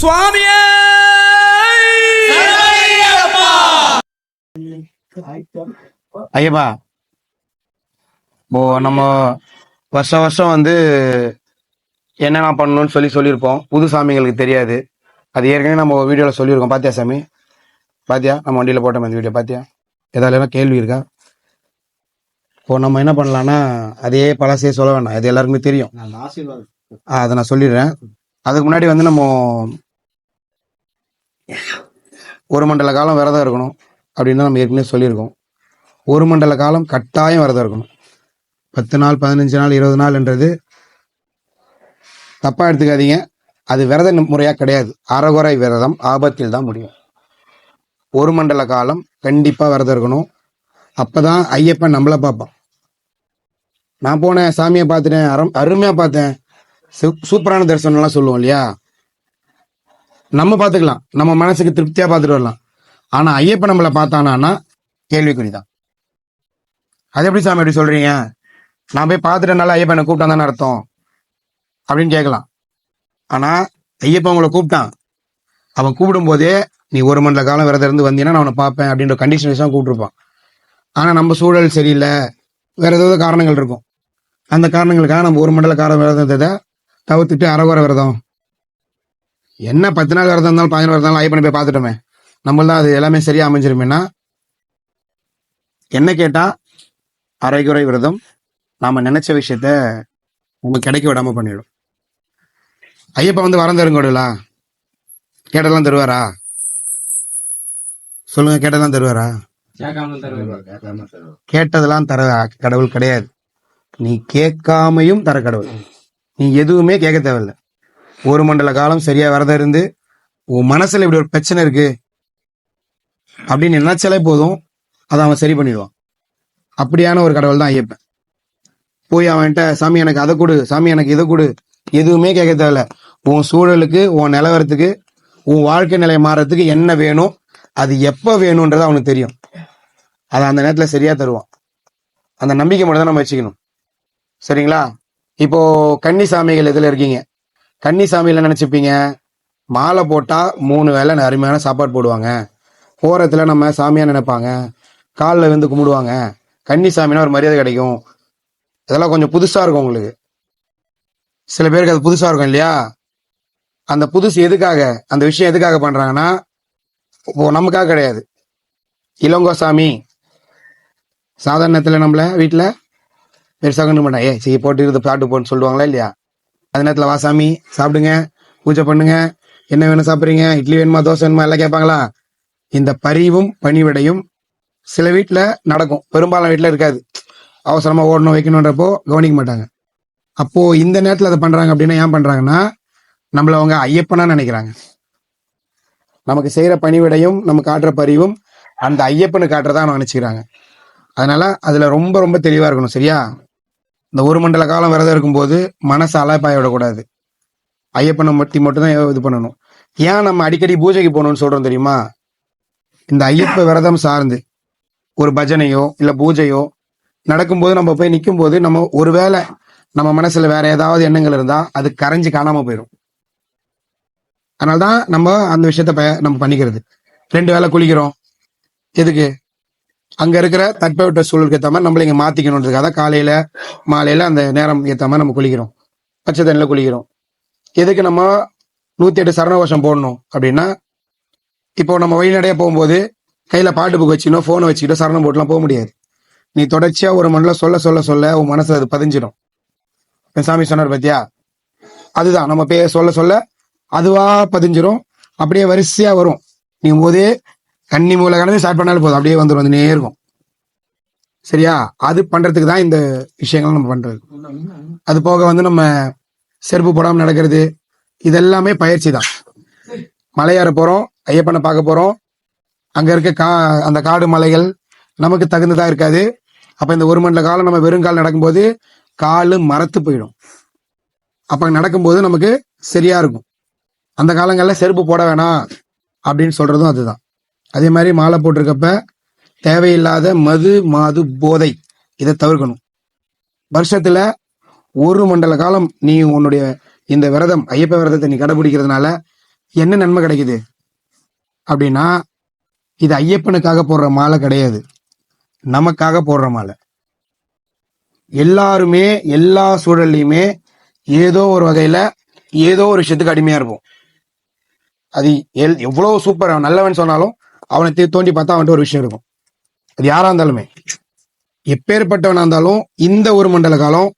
சுவாமியே! ஐயப்பா இப்போ நம்ம வருஷம் வருஷம் வந்து என்னென்ன பண்ணணும்னு சொல்லி சொல்லியிருப்போம். புது சாமிகளுக்கு தெரியாது. அது ஏற்கனவே நம்ம வீடியோவில் சொல்லியிருக்கோம். பாத்தியா சாமி? பாத்தியா? நம்ம வண்டியில் போட்டோம் அந்த வீடியோ. பாத்தியா? ஏதாவது கேள்வி இருக்கா? இப்போ நம்ம என்ன பண்ணலாம்னா அதே பழசே சொல்ல வேண்டாம் இது எல்லாருக்குமே தெரியும். ஆ, அதை நான் சொல்லிடுறேன். அதுக்கு முன்னாடி வந்து நம்ம ஒரு மண்டல காலம் விரதம் இருக்கணும் அப்படின்னு நம்ம ஏற்கனவே சொல்லியிருக்கோம். ஒரு மண்டல காலம் கட்டாயம் விரதம் இருக்கணும். பத்து நாள் பதினஞ்சு நாள் இருபது நாள்ன்றது தப்பாக எடுத்துக்காதீங்க. அது விரத முறையாக கிடையாது. அறகுறை விரதம் ஆபத்தில் தான் முடியும். ஒரு மண்டல காலம் கண்டிப்பாக விரதம் இருக்கணும். அப்போ தான் ஐயப்பன் நம்மள பார்ப்பான். நான் போனேன் சாமியை பார்த்துட்டேன் அரும் அருமையாக பார்த்தேன். சூ- சூப்பரான தரிசனம்லாம் சொல்லுவோம் இல்லையா? நம்ம பார்த்துக்கலாம் நம்ம மனசுக்கு திருப்தியா பார்த்துட்டு வரலாம். ஆனா ஐயப்பன் நம்மளை பார்த்தானா கேள்விக்குறி தான் அது எப்படி சாமி எப்படி சொல்றீங்க? நான் போய் பார்த்துட்டனால ஐயப்பனை கூப்பிட்டான் தானே அர்த்தம்? அப்படின்னு கேட்கலாம். ஆனா ஐயப்பன் உங்களை கூப்பிட்டான். அவன் கூப்பிடும் போதே நீ ஒரு மண்டல காலம் விரதம் இருந்து வந்தீங்கன்னா நான் அவனை பார்ப்பேன் அப்படின்ற கண்டிஷன் தான் கூப்பிட்டுருப்பான். ஆனா நம்ம சூழல் சரியில்லை. வேற ஏதாவது காரணங்கள் இருக்கும். அந்த காரணங்களுக்காக நம்ம ஒரு மண்டல காலம் விரதத்தை தவிர்த்துட்டு அறகுற விரதம். என்ன பத்து நாள் விரதம் இருந்தாலும் பதினோரு இருந்தாலும் ஐயப்பனை போய் பார்த்துட்டோமே. நம்மள தான் அது எல்லாமே சரியா அமைஞ்சிருமேனா என்ன கேட்டா அரைகுறை விரதம் நாம நினைச்ச விஷயத்த நமக்கு கிடைக்க விடாம பண்ணிடும். ஐயப்பா வந்து வரம் தருங்கடலா கேட்டதெல்லாம் தருவாரா? சொல்லுங்க கேட்டதெல்லாம் தருவாரா. கேட்டதெல்லாம் தர கடவுள் கிடையாது. நீ கேட்காமையும் தர கடவுள். நீ எதுவுமே கேட்க தேவையில்ல. ஒரு மண்டல காலம் சரியா விரதம் இருந்து உன் மனசுல இப்படி ஒரு பிரச்சனை இருக்கு அப்படின்னு நினைச்சாலே போதும் அதை அவன் சரி பண்ணிடுவான். அப்படியான ஒரு கடவுள் தான் ஐயப்பன். போய் அவன்கிட்ட சாமி எனக்கு அதை கொடு சாமி எனக்கு இதை கொடு. எதுவுமே கேட்க தேவையில்ல. உன் சூழலுக்கு உன் நிலவரத்துக்கு உன் வாழ்க்கை நிலை மாறத்துக்கு என்ன வேணும் அது எப்போ வேணும்ன்றது அவனுக்கு தெரியும். அதை அந்த நேரத்தில் சரியா தருவான். அந்த நம்பிக்கை மட்டும் தான் நம்ம வச்சுக்கணும். சரிங்களா? இப்போ கன்னி சாமிகள் இதில் இருக்கீங்க? கன்னி சாமியில் நினச்சிப்பீங்க? மாலை போட்டால் மூணு வேளை அருமையான சாப்பாடு போடுவாங்க. போகிறத்துல நம்ம சாமியாக நினைப்பாங்க. காலில் வந்து கும்பிடுவாங்க. கன்னி சாமினா ஒரு மரியாதை கிடைக்கும். இதெல்லாம் கொஞ்சம் புதுசாக இருக்கும் உங்களுக்கு. சில பேருக்கு அது புதுசாக இருக்கும் இல்லையா? அந்த புதுசு எதுக்காக? அந்த விஷயம் எதுக்காக பண்ணுறாங்கன்னா இப்போ நமக்காக கிடையாது. இளங்கோ சாமி. சாதாரணத்தில் நம்மள வீட்டில் பெருசாக கண்டு மாட்டான் ஏ சரி போட்டு இருந்து சாப்பிட்டு போன்னு சொல்லுவாங்களா இல்லையா? அந்த நேரத்தில் வா சாமி. சாப்பிடுங்க. பூஜை பண்ணுங்க. என்ன வேணும் சாப்பிட்றீங்க? இட்லி வேணுமா தோசை வேணுமா எல்லாம் கேட்பாங்களா? இந்த பரிவும் பணிவிடையும் சில வீட்டில் நடக்கும். பெரும்பாலும் வீட்டில் இருக்காது. அவசரமாக ஓடணும் வைக்கணுன்றப்போ கவனிக்க மாட்டாங்க. அப்போது இந்த நேரத்தில் அதை பண்ணுறாங்க அப்படின்னா ஏன் பண்ணுறாங்கன்னா நம்மளை அவங்க ஐயப்பனாக நினைக்கிறாங்க. நமக்கு செய்கிற பணிவிடையும் நம்ம காட்டுற பரிவும் அந்த ஐயப்பனு காட்டுறதா அவங்க நினைச்சுக்கிறாங்க. அதனால அதில் ரொம்ப ரொம்ப தெளிவாக இருக்கணும் சரியா? இந்த ஒரு மண்டல காலம் விரதம் இருக்கும்போது மனசு அலைப்பாய விடக்கூடாது. ஐயப்பனை மட்டி மட்டும்தான் இது பண்ணணும். ஏன் நம்ம அடிக்கடி பூஜைக்கு போகணும்னு சொல்றோம் தெரியுமா? இந்த ஐயப்ப விரதம் சார்ந்து ஒரு பஜனையோ இல்லை பூஜையோ நடக்கும்போது நம்ம போய் நிற்கும் போது நம்ம ஒருவேளை நம்ம மனசுல வேற ஏதாவது எண்ணங்கள் இருந்தா அது கரைஞ்சு காணாம போயிடும் அதனால்தான் நம்ம அந்த விஷயத்த ப- நம்ம பண்ணிக்கிறது. ரெண்டு வேளை குளிக்கிறோம். எதுக்கு? அங்க இருக்கிற தட்பவெட்ட சூழலுக்கு ஏற்ற மாதிரி நம்மள இங்க மாத்திக்கணுன்றதுக்காக தான் காலையில மாலையில அந்த நேரம் ஏற்ற மாதிரி நம்ம குளிக்கிறோம். பச்சை தண்ணியில குளிக்கிறோம். எதுக்கு நம்ம நூத்தி எட்டு சரணவசம் போடணும் அப்படின்னா இப்போ நம்ம வழிநடையா போகும்போது கையில பாட்டு புக் வச்சுக்கணும் போனை வச்சுக்கிட்டோ சரணம் போட்டுலாம் போக முடியாது. நீ தொடர்ச்சியா ஒரு மண்ணில் சொல்ல சொல்ல சொல்ல உன் மனசுல அது பதிஞ்சிடும். சாமி சொன்னார் பாத்தியா? அதுதான். நம்ம பே சொல்ல சொல்ல அதுவா பதிஞ்சிரும். அப்படியே வரிசையா வரும். நீ போதே கன்னி மூல கலந்து ஸ்டார்ட் பண்ணாலும் போதும். அப்படியே வந்துடும் வந்துனே இருக்கும். சரியா? அது பண்றதுக்கு தான் இந்த விஷயங்கள் நம்ம பண்றது. அது போக வந்து நம்ம செருப்பு போடாமல் நடக்கிறது இதெல்லாமே பயிற்சி தான். மலையேற போறோம் ஐயப்பனை பார்க்க போறோம். அங்க இருக்க கா அந்த காடு மலைகள் நமக்கு தகுந்ததா இருக்காது. அப்ப இந்த ஒரு மண்டல காலம் நம்ம வெறுங்கால் நடக்கும்போது காலு மரத்து போயிடும். அப்ப நடக்கும்போது நமக்கு சரியா இருக்கும். அந்த காலங்களில் செருப்பு போட வேணாம் அப்படின்னு சொல்றதும் அதுதான். அதே மாதிரி மாலை போட்டிருக்கப்ப தேவையில்லாத மது மாது போதை இதை தவிர்க்கணும். வருஷத்துல ஒரு மண்டல காலம் நீ உன்னுடைய இந்த விரதம் ஐயப்ப விரதத்தை நீ கடைபிடிக்கிறதுனால என்ன நன்மை கிடைக்குது? அப்படின்னா இது ஐயப்பனுக்காக போடுற மாலை கிடையாது. நமக்காக போடுற மாலை. எல்லாருமே எல்லா சூழல்லையுமே ஏதோ ஒரு வகையில ஏதோ ஒரு விஷயத்துக்கு அடிமையா இருப்போம். அது எல் எவ்வளவு சூப்பர் நல்லவன் சொன்னாலும் அவனை தோண்டி பார்த்தா அவன்கிட்ட ஒரு விஷயம் இருக்கும். அது யாரா இருந்தாலுமே. எப்பேற்பட்டவனா இருந்தாலும் இந்த ஒரு மண்டல காலம்